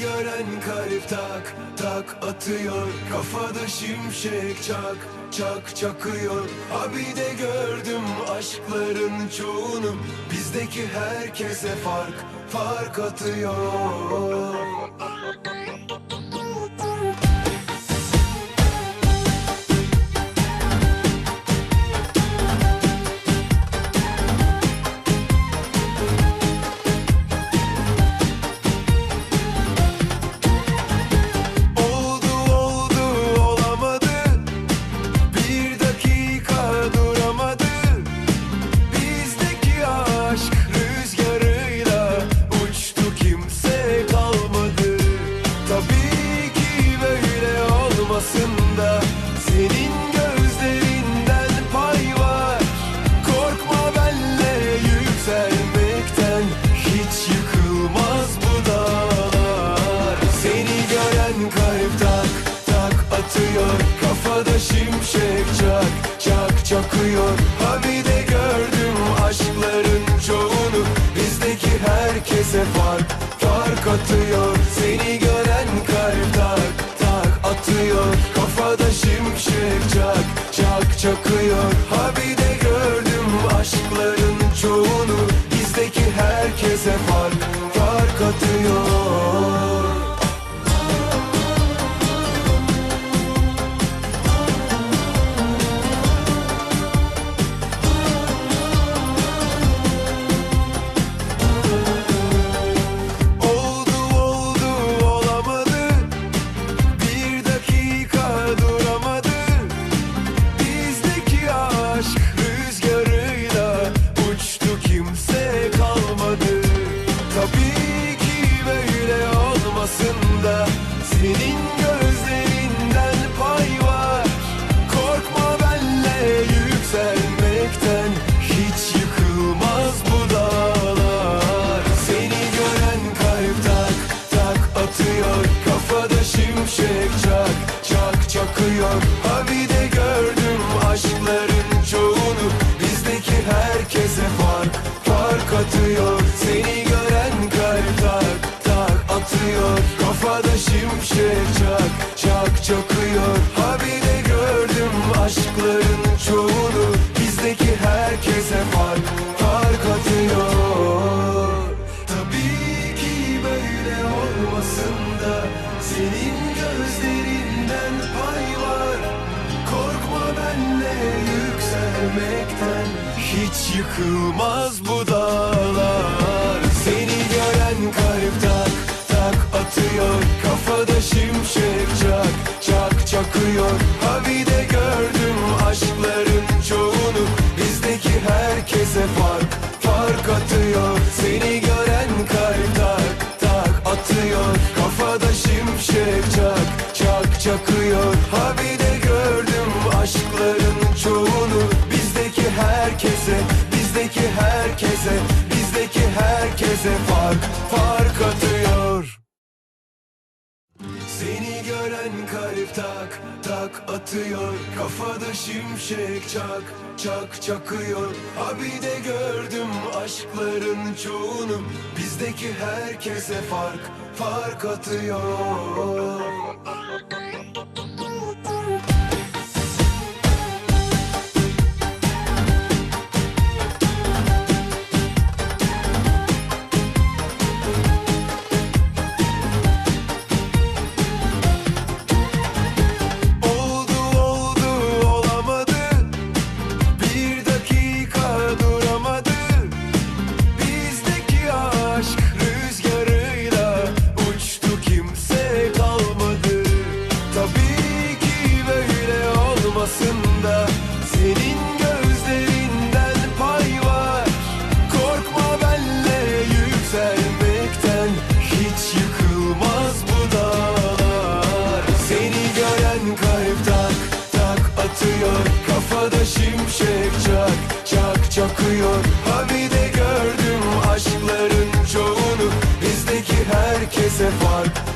gören kalp tak tak atıyor. Kafada şimşek çak çak çakıyor. Abi de gördüm aşkların çoğunu. Bizdeki herkese fark fark atıyor atıyor. Seni gören kalp tak tak atıyor. Kafada şimşek çak çak çakıyor. Ha bir de gördüm aşkların çoğunu. Bizdeki herkese fark fark atıyor Senin gözlerinden pay var. Korkma benle yükselmekten. Hiç yıkılmaz bu dağlar gören kalp tak tak atıyor. Kafada şimşek çak çak çakıyor. Abi de gördüm aşkların çoğunu. Bizdeki herkese fark fark atıyor olmasın da Senin gözlerinden pay var. Korkma benle yükselmekten Hiç yıkılmaz bu dağlar. Seni gören kalp tak tak atıyor Kafada şimşek çak çak çakıyor. Ha bir de gördüm aşkların çoğunu Bizdeki herkese fark